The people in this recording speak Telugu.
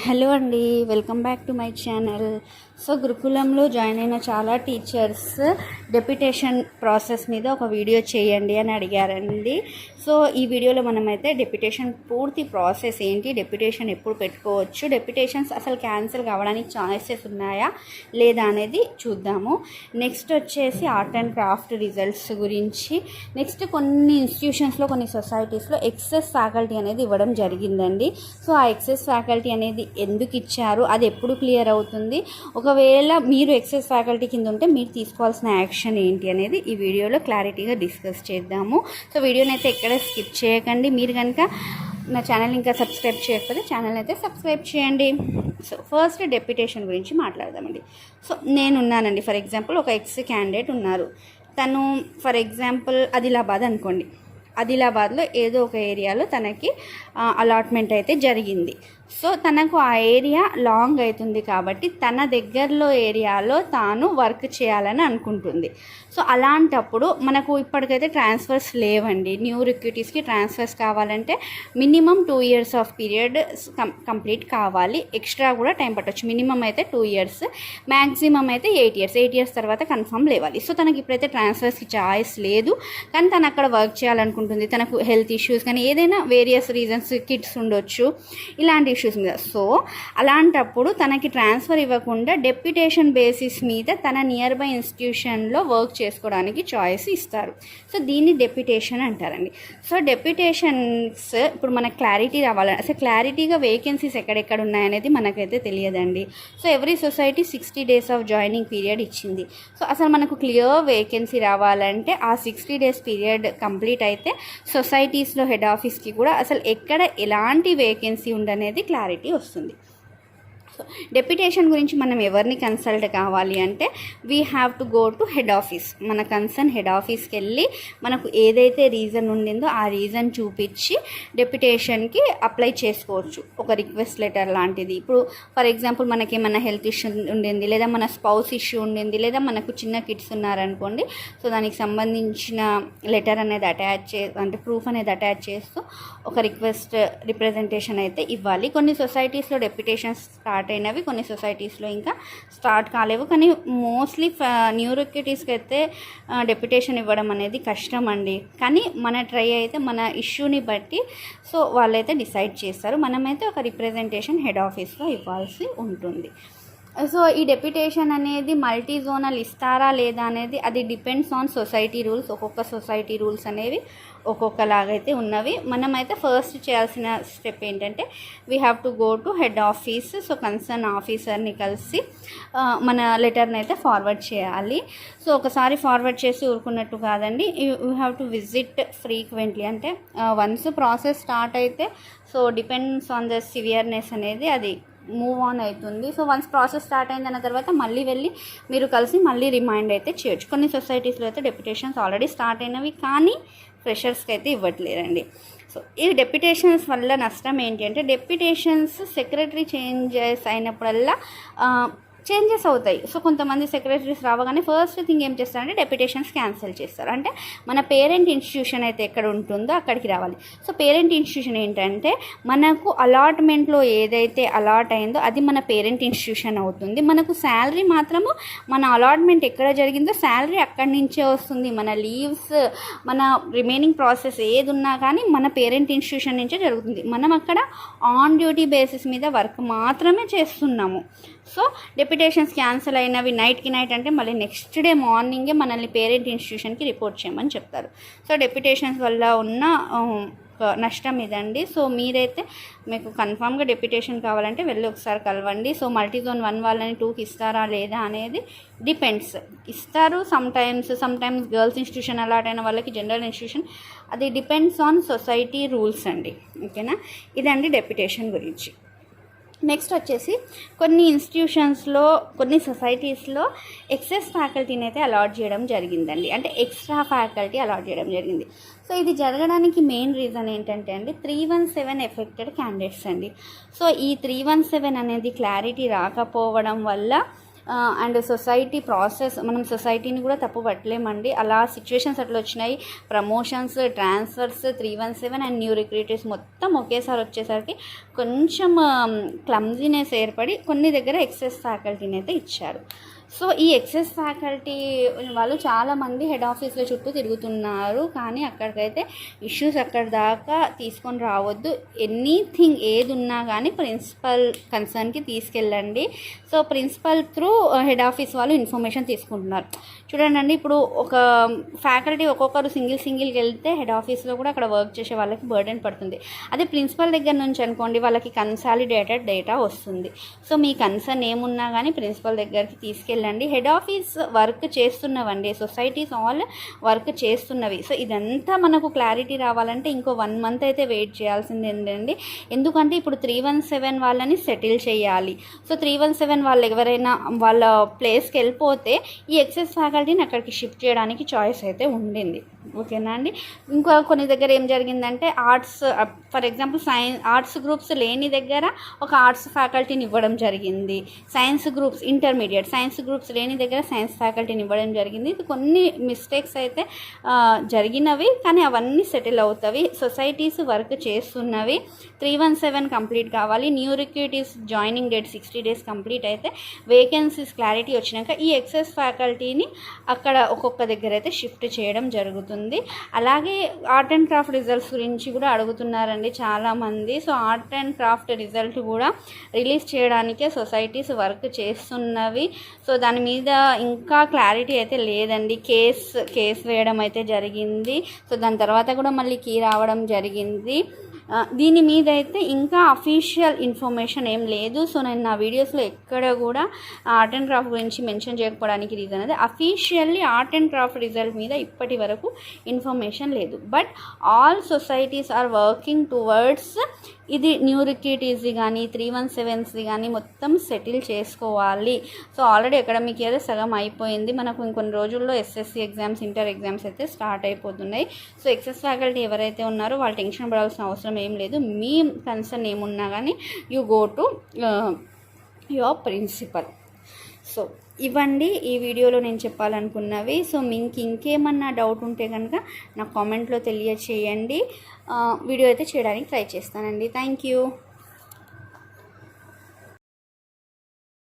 హలో అండి welcome back to my channel. So గురుకులంలో జాయిన్ అయిన చాలా టీచర్స్ డెప్యుటేషన్ ప్రాసెస్ మీద ఒక వీడియో చేయండి అని అడిగారండి. సో ఈ వీడియోలో మనమైతే డెప్యుటేషన్ పూర్తి ప్రాసెస్ ఏంటి డెప్యుటేషన్ ఎప్పుడు పెట్టుకోవచ్చు డెప్యుటేషన్స్ అసలు క్యాన్సిల్ కావడానికి ఛాయిసెస్ ఉన్నాయా లేదా అనేది చూద్దాము. నెక్స్ట్ వచ్చేసి ఆర్ట్ అండ్ క్రాఫ్ట్ రిజల్ట్స్ గురించి. నెక్స్ట్ కొన్ని ఇన్స్టిట్యూషన్స్లో కొన్ని సొసైటీస్లో ఎక్సెస్ ఫ్యాకల్టీ అనేది ఇవ్వడం జరిగిందండి. సో ఆ ఎక్సెస్ ఫ్యాకల్టీ అనేది ఎందుకు ఇచ్చారు? అది ఎప్పుడు క్లియర్ అవుతుంది? ఒకవేళ మీరు ఎక్సెస్ ఫ్యాకల్టీ కింద ఉంటే మీరు తీసుకోవాల్సిన యాక్షన్ ఏంటి అనేది ఈ వీడియోలో క్లారిటీగా డిస్కస్ చేద్దాము. సో వీడియోని అయితే ఎక్కడ స్కిప్ చేయకండి. మీరు కనుక నా ఛానల్ ఇంకా సబ్స్క్రైబ్ చేయకపోతే ఛానల్ అయితే సబ్స్క్రైబ్ చేయండి. సో ఫస్ట్ డెప్యుటేషన్ గురించి మాట్లాడదామండి. సో నేను ఉన్నానండి ఫర్ ఎగ్జాంపుల్ ఒక ఎక్స్ క్యాండిడేట్ ఉన్నారు. తను ఫర్ ఎగ్జాంపుల్ ఆదిలాబాద్ అనుకోండి. ఆదిలాబాద్లో ఏదో ఒక ఏరియాలో తనకి అలాట్మెంట్ అయితే జరిగింది. సో తనకు ఆ ఏరియా లాంగ్ అవుతుంది కాబట్టి తన దగ్గరలో ఏరియాలో తాను వర్క్ చేయాలని అనుకుంటుంది. సో అలాంటప్పుడు మనకు ఇప్పటికైతే ట్రాన్స్ఫర్స్ లేవండి. న్యూ రిక్యూటీస్కి ట్రాన్స్ఫర్స్ కావాలంటే minimum two years of period complete కావాలి. ఎక్స్ట్రా కూడా టైం పట్టవచ్చు మినిమం అయితే టూ ఇయర్స్ మ్యాక్సిమం అయితే ఎయిట్ ఇయర్స్. ఎయిట్ ఇయర్స్ తర్వాత కన్ఫర్మ్ లేవాలి. సో తనకి ఇప్పుడైతే ట్రాన్స్ఫర్స్కి చాయిస్ లేదు. కానీ తను అక్కడ వర్క్ చేయాలనుకుంటుంది. తనకు హెల్త్ ఇష్యూస్ కానీ ఏదైనా వేరియస్ రీజన్స్ కిడ్స్ ఉండొచ్చు. ఇలాంటి ఇష్యూస్ మీద సో అలాంటప్పుడు తనకి ట్రాన్స్ఫర్ ఇవ్వకుండా డెప్యుటేషన్ బేసిస్ మీద తన నియర్ బై ఇన్స్టిట్యూషన్లో వర్క్ చేసుకోవడానికి చాయిస్ ఇస్తారు. సో దీన్ని డెప్యుటేషన్ అంటారండి. సో డెప్యుటేషన్స్ ఇప్పుడు మనకు క్లారిటీ రావాలి అసలు క్లారిటీగా వేకెన్సీస్ ఎక్కడెక్కడ ఉన్నాయనేది మనకైతే తెలియదండి. So every society sixty days of joining period ఇచ్చింది. సో అసలు మనకు క్లియర్ వేకెన్సీ రావాలంటే ఆ సిక్స్టీ డేస్ పీరియడ్ కంప్లీట్ అయితే సొసైటీస్లో హెడ్ ఆఫీస్కి కూడా అసలు ఎక్కడ ఎలాంటి వేకెన్సీ ఉండనేది క్లారిటీ వస్తుంది. సో డెప్యుటేషన్ గురించి మనం ఎవరిని కన్సల్ట్ కావాలి అంటే we have to go to head office మన కన్సర్న్ హెడ్ ఆఫీస్కి వెళ్ళి మనకు ఏదైతే రీజన్ ఉండిందో ఆ రీజన్ చూపించి డెప్యుటేషన్కి అప్లై చేసుకోవచ్చు. ఒక రిక్వెస్ట్ లెటర్ లాంటిది. ఇప్పుడు ఫర్ ఎగ్జాంపుల్ మనకి ఏమైనా హెల్త్ ఇష్యూ ఉండింది లేదా మన స్పౌస్ ఇష్యూ ఉండింది లేదా మనకు చిన్న కిడ్స్ ఉన్నారనుకోండి సో దానికి సంబంధించిన లెటర్ అనేది అటాచ్ చే అంటే ప్రూఫ్ అనేది అటాచ్ చేస్తూ ఒక రిక్వెస్ట్ రిప్రజెంటేషన్ అయితే ఇవ్వాలి. కొన్ని సొసైటీస్లో డెప్యుటేషన్ స్టార్ట్ అయినవి కొన్ని సొసైటీస్లో ఇంకా స్టార్ట్ కాలేవు. కానీ మోస్ట్లీ న్యూ రిక్యూటీస్కి అయితే డెప్యుటేషన్ ఇవ్వడం అనేది కష్టం అండి కానీ మన ట్రై అయితే మన ఇష్యూని బట్టి సో వాళ్ళైతే డిసైడ్ చేస్తారు. మనమైతే ఒక రిప్రజెంటేషన్ హెడ్ ఆఫీస్లో ఇవ్వాల్సి ఉంటుంది. సో ఈ డెప్యుటేషన్ అనేది మల్టీ జోనల్ ఇస్తారా లేదా అనేది అది డిపెండ్స్ ఆన్ సొసైటీ రూల్స్ ఒక్కొక్క సొసైటీ రూల్స్ అనేవి ఒక్కొక్కలాగైతే ఉన్నవి. మనమైతే ఫస్ట్ చేయాల్సిన స్టెప్ ఏంటంటే we have to go to head office so concern ఆఫీసర్ని కలిసి మన లెటర్ని అయితే ఫార్వర్డ్ చేయాలి. సో ఒకసారి ఫార్వర్డ్ చేసి ఊరుకున్నట్టు కాదండి. You have to visit frequently అంటే వన్స్ ప్రాసెస్ స్టార్ట్ అయితే so depends on the severeness అనేది అది మూవ్ ఆన్ అవుతుంది. సో వన్స్ ప్రాసెస్ స్టార్ట్ అయిన తర్వాత మళ్ళీ వెళ్ళి మీరు కలిసి మళ్ళీ రిమైండ్ అయితే చేయొచ్చు. కొన్ని సొసైటీస్లో అయితే డెప్యుటేషన్స్ ఆల్రెడీ స్టార్ట్ అయినవి కానీ ఫ్రెషర్స్కి అయితే ఇవ్వట్లేరండి. సో ఈ డెప్యుటేషన్స్ వల్ల నష్టం ఏంటి అంటే డెప్యుటేషన్స్ సెక్రటరీ చేంజెస్ అయినప్పుడల్లా చేంజెస్ అవుతాయి. సో కొంతమంది సెక్రటరీస్ రావగానే ఫస్ట్ థింగ్ ఏం చేస్తారంటే డెప్యుటేషన్స్ క్యాన్సిల్ చేస్తారు. అంటే మన పేరెంట్ ఇన్స్టిట్యూషన్ అయితే ఎక్కడ ఉంటుందో అక్కడికి రావాలి. సో పేరెంట్ ఇన్స్టిట్యూషన్ ఏంటంటే మనకు అలాట్మెంట్లో ఏదైతే అలాట్ అయిందో అది మన పేరెంట్ ఇన్స్టిట్యూషన్ అవుతుంది. మనకు శాలరీ మాత్రము మన అలాట్మెంట్ ఎక్కడ జరిగిందో శాలరీ అక్కడి నుంచే వస్తుంది. మన లీవ్స్ మన రిమైనింగ్ ప్రాసెస్ ఏది ఉన్నా కానీ మన పేరెంట్ ఇన్స్టిట్యూషన్ నుంచే జరుగుతుంది. మనం అక్కడ ఆన్ డ్యూటీ బేసిస్ మీద వర్క్ మాత్రమే చేస్తున్నాము. సో డెప్యుటేషన్స్ క్యాన్సిల్ అయినవి నైట్కి నైట్ అంటే మళ్ళీ నెక్స్ట్ డే మార్నింగే మనల్ని పేరెంట్ ఇన్స్టిట్యూషన్కి రిపోర్ట్ చేయమని చెప్తారు. సో డెప్యుటేషన్స్ వల్ల ఉన్న నష్టం ఇదండి. సో మీరైతే మీకు కన్ఫామ్గా డెప్యుటేషన్ కావాలంటే వెళ్ళి ఒకసారి కలవండి. సో మల్టీ జోన్ వన్ వాళ్ళని టూకి ఇస్తారా లేదా అనేది డిపెండ్స్. ఇస్తారు sometimes sometimes girls institution allot అయిన వాళ్ళకి జనరల్ ఇన్స్టిట్యూషన్. అది డిపెండ్స్ ఆన్ సొసైటీ రూల్స్ అండి. ఓకేనా? ఇదండి డెప్యుటేషన్ గురించి. నెక్స్ట్ వచ్చేసి కొన్ని ఇన్స్టిట్యూషన్స్లో కొన్ని సొసైటీస్లో ఎక్సెస్ ఫ్యాకల్టీని అయితే అలాట్ చేయడం జరిగిందండి. అంటే ఎక్స్ట్రా ఫ్యాకల్టీ అలాట్ చేయడం జరిగింది. సో ఇది జరగడానికి మెయిన్ రీజన్ ఏంటంటే అండి three one seven affected candidates అండి. సో ఈ త్రీ వన్ సెవెన్ అనేది క్లారిటీ రాకపోవడం వల్ల అండ్ సొసైటీ ప్రాసెస్ మనం సొసైటీని కూడా తప్పు పట్టలేమండి. అలా సిచ్యువేషన్స్ అట్లా వచ్చినాయి. Promotions transfers three one seven and new recruiters మొత్తం ఒకేసారి వచ్చేసరికి కొంచెం క్లమ్జీనెస్ ఏర్పడి కొన్ని దగ్గర ఎక్సెస్ ఫ్యాకల్టీని అయితే ఇచ్చారు. సో ఈ ఎక్సెస్ ఫ్యాకల్టీ వాళ్ళు చాలామంది హెడ్ ఆఫీస్లో చుట్టూ తిరుగుతున్నారు. కానీ అక్కడికైతే ఇష్యూస్ అక్కడ దాకా తీసుకొని రావద్దు. ఎనీథింగ్ ఏది ఉన్నా కానీ ప్రిన్సిపల్ కన్సర్న్కి తీసుకెళ్ళండి. So principal through head office వాళ్ళు ఇన్ఫర్మేషన్ తీసుకుంటున్నారు. చూడండి ఇప్పుడు ఒక ఫ్యాకల్టీ ఒక్కొక్కరు సింగిల్ సింగిల్కి వెళ్తే హెడ్ ఆఫీస్లో కూడా అక్కడ వర్క్ చేసే వాళ్ళకి బర్డెన్ పడుతుంది. అదే ప్రిన్సిపల్ దగ్గర నుంచి అనుకోండి వాళ్ళకి కన్సాలిడేటెడ్ డేటా వస్తుంది. సో మీ కన్సర్న్ ఏమున్నా కానీ ప్రిన్సిపల్ దగ్గరికి తీసుకెళ్ళండి. హెడ్ ఆఫీస్ వర్క్ చేస్తున్నవండి సొసైటీస్ ఆల్ వర్క్ చేస్తున్నవి. సో ఇదంతా మనకు క్లారిటీ రావాలంటే ఇంకో వన్ మంత్ అయితే వెయిట్ చేయాల్సింది ఏంటండి ఎందుకంటే ఇప్పుడు త్రీ వన్ సెవెన్ వాళ్ళని సెటిల్ చేయాలి. సో త్రీ వన్ సెవెన్ వాళ్ళు ఎవరైనా వాళ్ళ ప్లేస్కి వెళ్ళిపోతే ఈ ఎక్సెస్ ఫ్యాకల్టీని అక్కడికి షిఫ్ట్ చేయడానికి చాయిస్ అయితే ఉండింది. ఓకేనా అండి? ఇంకా కొన్ని దగ్గర ఏం జరిగిందంటే arts for example science arts groups లేని దగ్గర ఒక ఆర్ట్స్ ఫ్యాకల్టీని ఇవ్వడం జరిగింది. Science groups intermediate science groups లేని దగ్గర సైన్స్ ఫ్యాకల్టీని ఇవ్వడం జరిగింది. కొన్ని మిస్టేక్స్ అయితే uh, జరిగినవి కానీ అవన్నీ సెటిల్ అవుతాయి సొసైటీస్ వర్క్ చేస్తున్నవి. త్రీ వన్ సెవెన్ కంప్లీట్ కావాలి. New recruitees joining date sixty days complete అయితే వేకెన్సీస్ క్లారిటీ వచ్చినాక ఈ ఎక్సెస్ ఫ్యాకల్టీని అక్కడ ఒక్కొక్క దగ్గర అయితే షిఫ్ట్ చేయడం జరుగుతుంది. అలాగే ఆర్ట్ అండ్ క్రాఫ్ట్ రిజల్ట్స్ గురించి కూడా అడుగుతున్నారండి చాలామంది. So art and craft result కూడా రిలీజ్ చేయడానికే సొసైటీస్ వర్క్ చేస్తున్నవి. సో దాని మీద ఇంకా క్లారిటీ అయితే లేదండి. కేస్ కేస్ వేయడం అయితే జరిగింది. సో దాని తర్వాత కూడా మళ్ళీ కీ రావడం జరిగింది. దీని మీద అయితే ఇంకా అఫీషియల్ ఇన్ఫర్మేషన్ ఏం లేదు. సో నేను నా వీడియోస్లో ఎక్కడ కూడా ఆర్ట్ అండ్ క్రాఫ్ట్ గురించి మెన్షన్ చేయకపోవడానికి రీజన్ అదే officially art and craft result మీద ఇప్పటి వరకు ఇన్ఫర్మేషన్ లేదు. But all societies are working towards ఇది న్యూ రిక్యూటీస్ది కానీ త్రీ వన్ సెవెన్స్ది కానీ మొత్తం సెటిల్ చేసుకోవాలి. సో ఆల్రెడీ అకాడమిక్ ఇయర్ సగం అయిపోయింది. మనకు ఇంకొన్ని రోజుల్లో ఎస్ఎస్సి ఎగ్జామ్స్ ఇంటర్ ఎగ్జామ్స్ అయితే స్టార్ట్ అయిపోతున్నాయి. సో ఎక్సెస్ ఫ్యాకల్టీ ఎవరైతే ఉన్నారో వాళ్ళు టెన్షన్ పడాల్సిన అవసరం ఏం లేదు. మీ కన్సర్న్ ఏమున్నా కానీ you go to your principal so ఇవ్వండి. ఈ వీడియోలో నేను చెప్పాలనుకున్నవి. సో మీకు ఇంకేమన్నా డౌట్ ఉంటే కనుక నాకు కామెంట్లో తెలియచేయండి. వీడియో అయితే చేయడానికి ట్రై చేస్తానండి. Thank you.